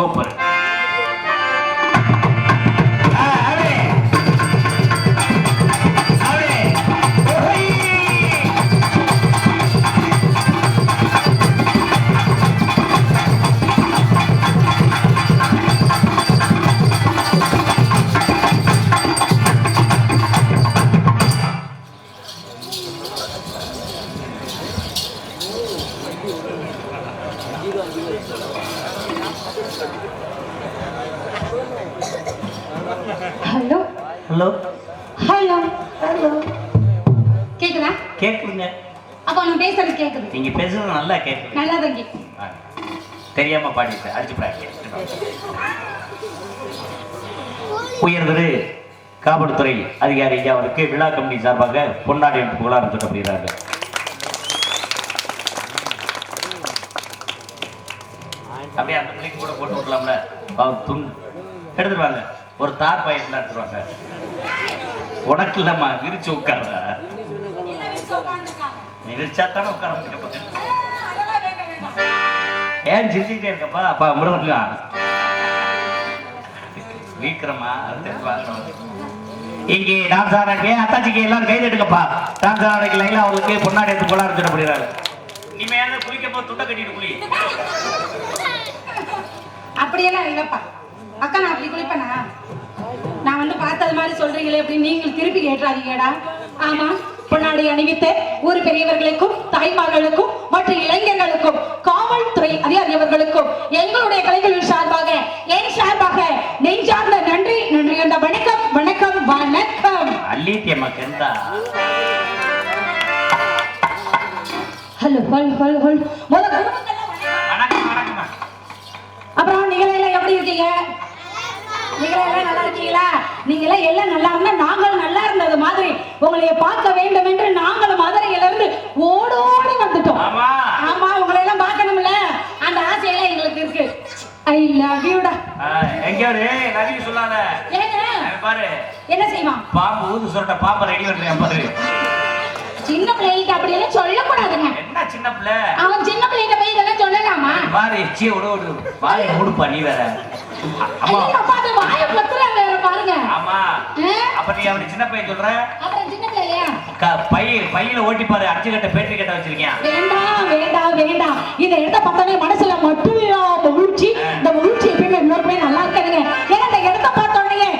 Vamos para hello. Hello. Hello. கேக்குதா? கேக்குதுங்க. அப்ப நான் பேசுறது கேக்குது. நீங்க பேசுறது நல்லா கேக்குது. நல்லா தான் கேக்குது. தெரியாம பாடிட்டேன் அடிச்சு பிராக்கி உயர்திரு காவல்துறை அதிகாரி அவருக்கு விழா கமிட்டி சார்பாக பொன்னாடி புகழாரம் சொல்லப்படுகிறார்கள் அப்படியே அந்த பிள்ளைக்கு கூட போட்டு விடலாம்ல பாவம் துண்டு எடுத்துட்டு வாங்க. ஒரு தார் பையன் எடுத்துருவாங்க உனக்கு இல்லம்மா விரிச்சு உட்கார்ற விரிச்சா தானே உட்கார முடியும் ஏன் சிரிச்சுக்கிட்டே இருக்கப்பா? அப்பா முருகா வீக்கிரமா இங்கே டான்ஸ் ஆடுறதுக்கு அத்தாச்சிக்கு எல்லாரும் கைது எடுக்கப்பா டான்ஸ் ஆடுறதுக்கு லைலா அவங்களுக்கு பொன்னாடி எடுத்து கொள்ளாரு சொல்லப்படுகிறாரு இனிமையான குளிக்க போது துண்டை கட்டிட்டு குளி. அப்படியெல்லாம் இல்லப்பா. அக்கா நான் அப்படி குளிப்பேனா? நான் வந்து பார்த்தது மாதிரி சொல்றீங்களே அப்படின்னு நீங்கள் திருப்பி கேட்டுறாதீங்கடா. ஆமா பொன்னாடி அணிவித்த ஊர் பெரியவர்களுக்கும் தாய்மார்களுக்கும் மற்ற இளைஞர்களுக்கும் காவல்துறை அதிகாரிகளுக்கும் எங்களுடைய கலைகளின் சார்பாக என் சார்பாக நெஞ்சார்ந்த நன்றி நன்றி என்ற வணக்கம் வணக்கம் வணக்கம். Hello hello hello hello. அப்புறம் எல்லாம் எப்படி இருக்கீங்க? நீங்க எல்லாம் நல்லா இருக்கீங்களா? நீங்க எல்லாம் எல்லாம் நல்லா இருந்தா நாங்களும் நல்லா இருந்தது மாதிரி. உங்களைய பார்க்க வேண்டும் என்று நாங்களும் மதுரையில இருந்து ஓடோடி வந்துட்டோம். ஆமா. ஆமா உங்களை எல்லாம் பார்க்கணும்ல. அந்த ஆசையெல்லாம் எங்களுக்கு இருக்கு. ஐ லவ் யூடா எங்க ஒரு நதிக்கு சொல்லாத. ஏங்க? பாரு. என்ன செய்வான்? பாம்பு ஊது சொல்லிட்ட பாம்பை ரெடி பண்றேன் பாரு. சின்ன பிள்ளைகிட்ட அப்படி எல்லாம் சொல்லக்கூடாதுங்க. என்ன சின்ன பிள்ளை? அவன் சின்ன பிள்ளைகிட்ட போய் இதெல்லாம் சொல்லலாமா? பாரு எச்சிய விட விடு. வாயை மூடுப்பா நீ வேற. அம்மா. அப்பா அது வாயை பத்துறாங்க வேற பாருங்க. ஆமா? அப்ப நீ அவனுக்கு சின்ன பையன் சொல்ற? அப்புறம் சின்ன பிள்ளையா? பை பையில ஓட்டி பாரு அஞ்சு கட்ட பேட்டரி கட்ட வச்சிருக்கேன் வேண்டாம் வேண்டாம் வேண்டாம். இதை எடுத்த பார்த்தோன்னே மனசுல மட்டுமில்லா மகிழ்ச்சி இந்த மகிழ்ச்சி எப்பயுமே இன்னொருமே நல்லா இருக்காதுங்க ஏன்னா இந்த இடத்த பார்த்தோன்னே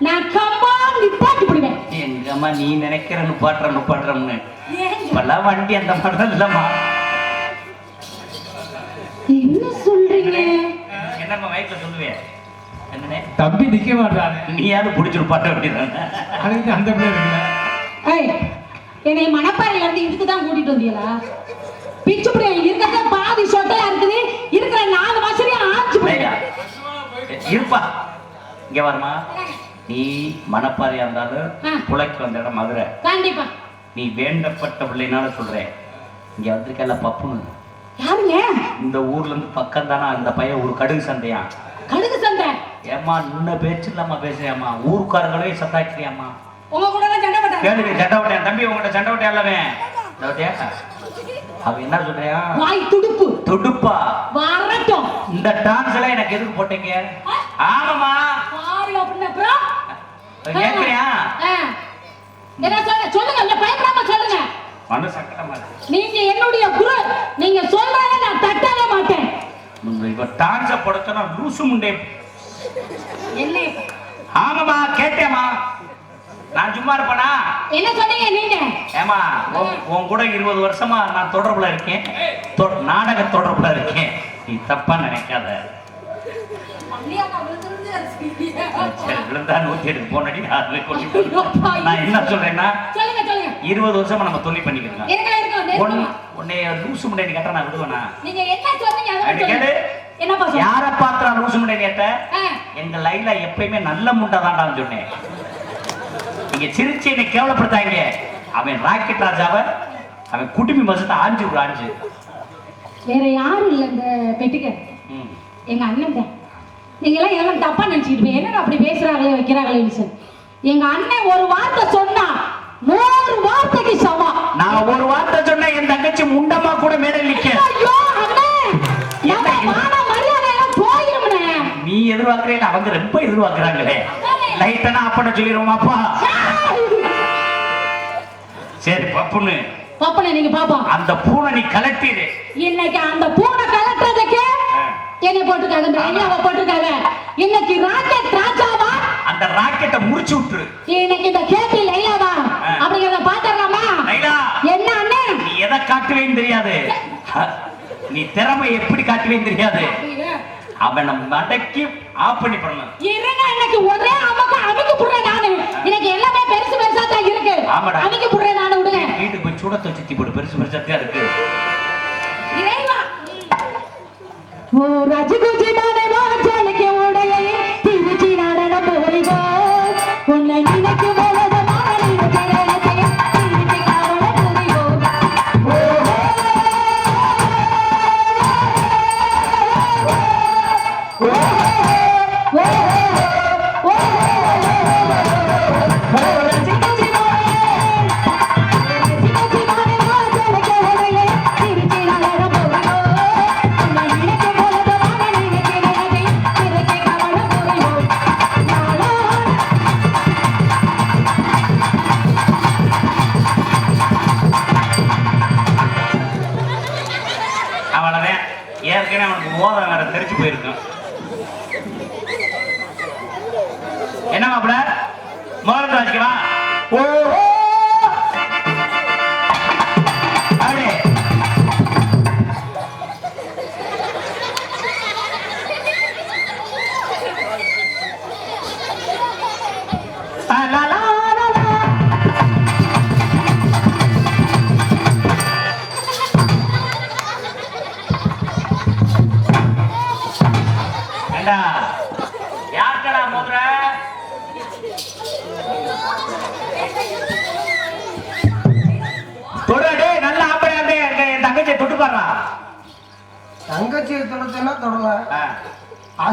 நான் கம்பா நிப்பாட்டி விடுவேன் எங்கம்மா நீ நினைக்கிற நுப்பாட்டுற நுப்பாட்டுறம்னு இப்பெல்லாம் வண்டி அந்த மாதிரி இல்லம்மா. என்ன சொல்றீங்க? என்னம்மா வயிற்றுல சொல்லுவேன் தம்பி நிக்க மாட்டானே. நீயாவது பிடிச்சிருப்பாட்ட அப்படிதானே அதுக்கு அந்த ஏய் என்னை மணப்பாறையில இருந்து இதுக்கு தான் கூட்டிட்டு வந்தீங்களா? பிச்சு புடியா இருக்கிறத பாதி சொட்டையா இருக்குது. இருக்கிற நாலு மாசத்தையும் ஆச்சு இருப்பா. இங்க வரமா. நீ மணப்பாறையா இருந்தாலும். புழைக்கு வந்த இடம் மதுரை. கண்டிப்பா. நீ வேண்டப்பட்ட பிள்ளைனால சொல்றேன். இங்க வந்திருக்கல பப்புன்னு. யாருங்க? இந்த ஊர்ல இருந்து பக்கம் தானே அந்த பையன் ஒரு கடுகு சந்தையா கடுகு சண்டை. ஏம்மா இன்ன பேச்சு இல்லாம பேசுறியாம்மா? ஊருக்காரங்களே சத்தாக்கிறியாம்மா? உங்க கூட சண்டை போட்டாங்க கேளுங்க சண்டை விட்டேன் தம்பி உங்கள்கிட்ட சண்டை விட்டேன் எல்லாமே. விட்டியா அவன் என்ன சொல்றியா வாய் துடுப்பு. துடுப்பா? வரட்டும். இந்த டான்ஸ் எல்லாம் எனக்கு எதுக்கு போட்டீங்க? ஆமாமா பாரு அப்படின்னு. என்ன சொல்ல சொல்லுங்க பயப்படாம சொல்லுங்க. மனு சங்கடமா இருக்கு. நீங்க என்னுடைய குரு. நீங்க சொல்றத நான் தட்டவே மாட்டேன். இவ டான்ஸ படுத்தனா லூசு முண்டே. என்ன? ஆமாமா கேட்டேமா நான் சும்மா இருப்பேனா? என்ன சொன்னீங்க நீங்க? ஏமா உன்- கூட இருபது வருஷமா நான் தொடர்புல இருக்கேன். நாடக தொடர்புல இருக்கேன். நீ தப்பா நினைக்காத. விழுந்தா நூத்தி எட்டு போனடி. நான் என்ன சொல்றேன்னா இருபது வருஷமா நம்ம தொழில் பண்ணிக்கிறோம். உன்னைய லூசு கேட்டா நான் விடுவேனா? நீங்க என்ன என்னப்பா சொல்லுங்க யார பாத்திரா லூசு முண்டை கேட்ட. எங்க லைன்ல எப்பயுமே நல்ல முண்டை தான்டான்னு சொன்னேன். நீங்க சிரிச்சு என்னை கேவலப்படுத்தாங்க அவன் ராக்கெட் ராஜாவ அவன் குடுமி மசத்தை ஆஞ்சு விடு ஆஞ்சு வேற யாரும் இல்ல இந்த பெட்டிக்க. ம். எங்க அண்ணன் தான். நீங்க எல்லாம் எல்லாம் தப்பா நினைச்சிட்டு போய் என்னடா அப்படி பேசுறாங்களே வைக்கிறாங்களே சார் எங்க அண்ணன் ஒரு வார்த்தை சொன்னா நூறு வார்த்தைக்கு சமம். நான் ஒரு வார்த்தை சொன்னேன் என் தங்கச்சி முண்டமா கூட மேல நிக்க. நீ எதிர்பார்க்கறேன் அவங்க ரொம்ப எதிர்பார்க்கறாங்களே. லைட்டனா அப்பட சொல்லிடுவோமாப்பா சரி பப்புன்னு பாப்பனே நீங்க பாப்போம் அந்த பூனை நீ கலட்டிடு. இன்னைக்கு அந்த பூனை கலட்டுறதுக்கு என்னை போட்டுருக்காங்க இந்த ஐயாவை போட்டுருக்காங்க. இன்னைக்கு ராக்கெட் ராஜாவா? அந்த ராக்கெட்டை முறிச்சு விட்டுரு. இன்னைக்கு இந்த கேபி லைலாவா. அப்படிங்கிறத பாத்துடலாமா லைலா என்ன அண்ணே? நீ எதை காட்டுவேன்னு தெரியாது. நீ திறமை எப்படி காட்டுவேன்னு தெரியாது. அவனை மடக்கி ஆஃப் பண்ணி பண்ணணும் இருங்க இன்னைக்கு ஒரே அமக்கு அமுக்கு புடுறேன் நானு. இன்னைக்கு எல்லாமே பெருசு பெருசா தான் இருக்கு. அமுக்கு புடுறேன் நானு விடுங்க. வீட்டுக்கு போய் சூடத்தை சுத்தி போடு. பெருசு பெருசா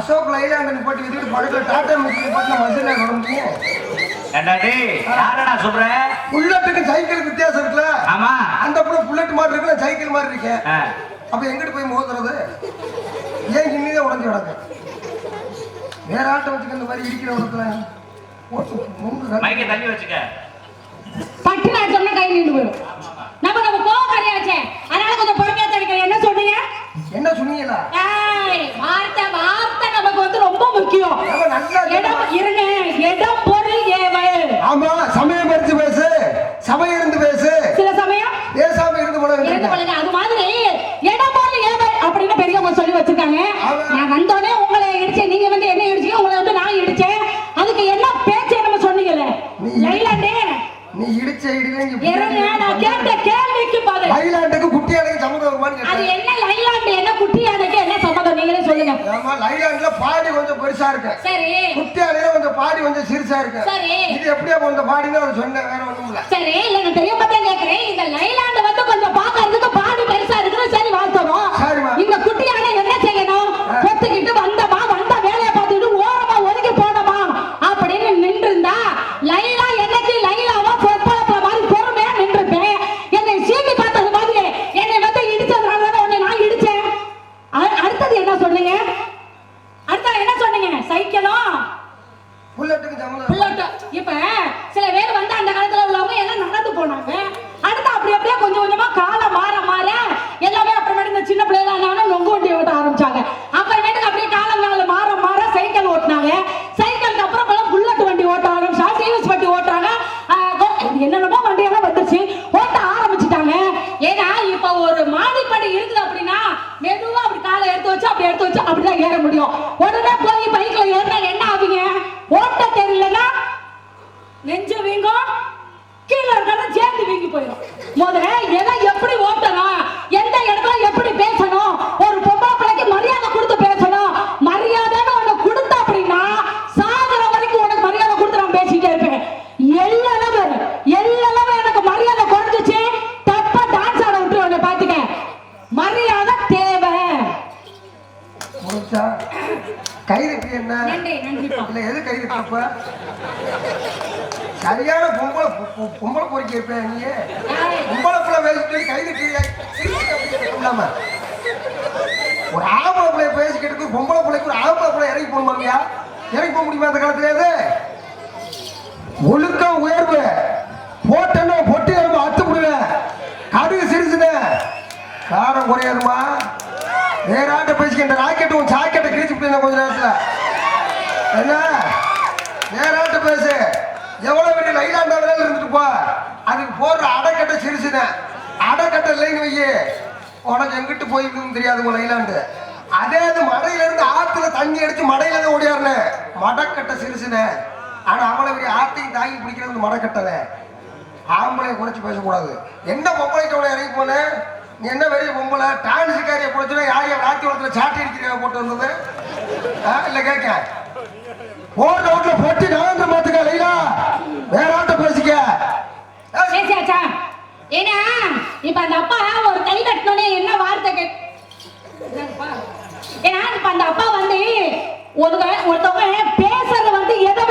அசோக் லைலாண்டன் போட்டு விட்டுட்டு படுக்கல டாட்டா முக்கிய போட்டு மசில யாரடா சொல்ற? புல்லட்டுக்கு சைக்கிள் வித்தியாசம் இருக்குல்ல. ஆமா. அந்த புள்ள புல்லட் மாதிரி இருக்குல்ல சைக்கிள் மாதிரி இருக்கு. அப்ப எங்கிட்டு போய் மோதுறது? ஏன் கிண்ணிதான் உடஞ்சு கிடக்கு? வேற ஆட்டை வச்சுக்க இந்த மாதிரி இடிக்கிற கல். மைக்கை தள்ளி வச்சுக்க. பட்டு நான் சொன்ன கை போயிடும். நம்ம நம்ம கோவம் கிடையாச்சே அதனால கொஞ்சம் பொறுமையா தடுக்கிறேன். என்ன சொன்னீங்க? என்ன சொன்னீங்களா? ஏய், வார்த்தை வார்த்தை வந்து ரொம்ப முக்கியம். இடம் இருங்க இடம் பெருசா இருக்கு. சரி. குட்டியாலையில கொஞ்சம் பாடி கொஞ்சம் சிறுசா இருக்கு. சரி. இது எப்படியா கொஞ்சம் பாடின்னு அவர் சொன்னேன் வேற ஒண்ணும் இல்ல. சரி இல்ல நான் தெரியாம தான் கேக்குறேன் இந்த லைலாண்ட் வந்து கொஞ்சம் பாக்குறதுக்கு பாடி பெருசா இருக்குது சரி வாஸ்தவம் சரிம்மா. இந்த குட்டியான என்ன செய்யணும் ஆ. கொத்துக்கிட்டு வந்தமா வந்த வேலையை பார்த்துட்டு ஓரமா ஒதுங்கி போனமா அப்படின்னு நின்று இருந்தா லைலா என்னைக்கு லைலாவா பொறுப்பாளத்துல மாதிரி பொறுமையா நின்றுப்பேன் என்னை சீண்டி பார்த்தது மாதிரி என்னை வந்து இடிச்சதுனால தான் உன்னை நான் இடிச்சேன் அ- அடுத்தது என்ன சொன்னீங்க அடுத்தது என்ன சொன்னீங்க சைக்கிளும் புல்லட்டுக்கு சம்மந்தம் புல்லட்டு இப்ப சில பேர் வந்து அந்த காலத்துல உள்ளவங்க எல்லாம் நடந்து போனாங்க அடுத்து அப்படி அப்படியே கொஞ்சம் கொஞ்சமா காலம் மாற மாற எல்லாமே அப்புறமேட்டு இந்த சின்ன பிள்ளைல ஆனாலும் நொங்கு வண்டி ஓட்ட ஆரம்பிச்சாங்க அப்புறமேட்டுக்கு அப்படியே காலம் காலம் மாற மாற சைக்கிள் ஓட்டினாங்க சைக்கிளுக்கு அப்புறம் எல்லாம் புல்லட் வண்டி ஓட்ட ஆரம்பிச்சா டிவிஎஸ் வண்டி ஓட்டுறாங்க ஆஹ் கோ- என்னென்னமோ வண்டியெல்லாம் வந்துச்சு ஓட்ட ஆரம்பிச்சுட்டாங்க ஏன்னா இப்ப ஒரு மாடிப்படி இருக்குது அப்படின்னா மெதுவா அப்படி காலை எடுத்து வச்சு அப்படி எடுத்து வச்சு அப்படிதான் ஏற முடியும் உடனே போய் பைக்ல ஏறினா என்ன ஆவீங்க ஓட்ட தெரியலன்னா நெஞ்சு வீங்கும் கீழே இருக்கிறத சேர்ந்து வீங்கி போயிடும் முதல்ல எதை எப்படி ஓட்டணும் எந்த இடத்துல எப்படி பேசணும் ஒரு பொம்பளை பிள்ளைக்கு மரியாதை கொடுத்து பேசணும் மரியாதைன்னு உனக்கு கொடுத்த அப்படின்னா சாகுற வரைக்கும் உனக்கு மரியாதை கொடுத்து நான் பேசிட்டே இருப்பேன் எல்லளவு எல்லளவு எனக்கு மரியாதை குறைஞ்சிச்சு தப்பா டான்ஸ் ஆட விட்டு உன்னை பாத்துக்க மரியாதை தேவை முடிச்சா கைதுக்கு என்ன நன்றி நன்றிப்பா இல்ல எது கைது தப்ப சரியான பொம்பளை பொம்பளை பொறுக்கி இருப்பேன் நீ பொம்பளை பிள்ளை பேசிட்டு கைது இல்லாம ஒரு ஆம்பளை பிள்ளைய பேசிக்கிட்டு பொம்பளை பிள்ளைக்கு ஒரு ஆம்பளை பிள்ளை இறங்கி போகணுமாங்கயா இறங்கி போக முடியுமா அந்த காலத்துல இது ஒழுக்கம் உயர்வு. போட்டேன்னா பொட்டி எறும்பு அத்து விடுவேன் கடுகு சிரிச்சுன. காரம் குறையாதுமா. நேராட்ட பேசிக்கிட்ட ராக்கெட்டு உன் சாக்கெட்டை கிழிச்சு விட்டேன் கொஞ்ச நேரத்தில். என்ன? நேராட்ட பேசு. எவ்வளவு பெரிய லைலாண்டா வேலையில இருந்துட்டு போ. அதுக்கு போடுற அடைக்கட்டை சிரிச்சுனேன் அடைக்கட்டை இல்லைன்னு வையே. உனக்கு எங்கிட்டு போயிருக்குன்னு தெரியாது உன் லைலாண்டு. அதே அது மடையில இருந்து ஆத்துல தண்ணி அடிச்சு மடையில தான் ஓடியாருன மடக்கட்டை சிரிச்சுனேன் ஆனா அவ்வளவு பெரிய ஆத்தையும் தாங்கி பிடிக்கிறது மடக்கட்டை ஆம்பளை குறைச்சு பேசக்கூடாது. என்ன பொம்பளைக்கு அவ்வளோ இறங்கி போனேன் நீ என்ன பெரிய பொம்பளை? டான்ஸுக்காரியை குறைச்சுனா யார் யார் ராத்தி வளத்துல சாட்டி அடிக்கிறீங்க போட்டு வந்தது? ஆ இல்லை கேட்க. ஓட்ட ஓட்டுல போட்டு நான் பார்த்துக்க லைலா. வேற ஆட்ட பேசிக்க பேசியாச்சா ஏன்னா இப்ப அந்த அப்பா ஒரு கை தட்டினோடனே என்ன வார்த்தை கேட் ஏன்னா இப்ப அந்த அப்பா வந்து ஒரு ஒருத்தவங்க பேசுறது வந்து எதை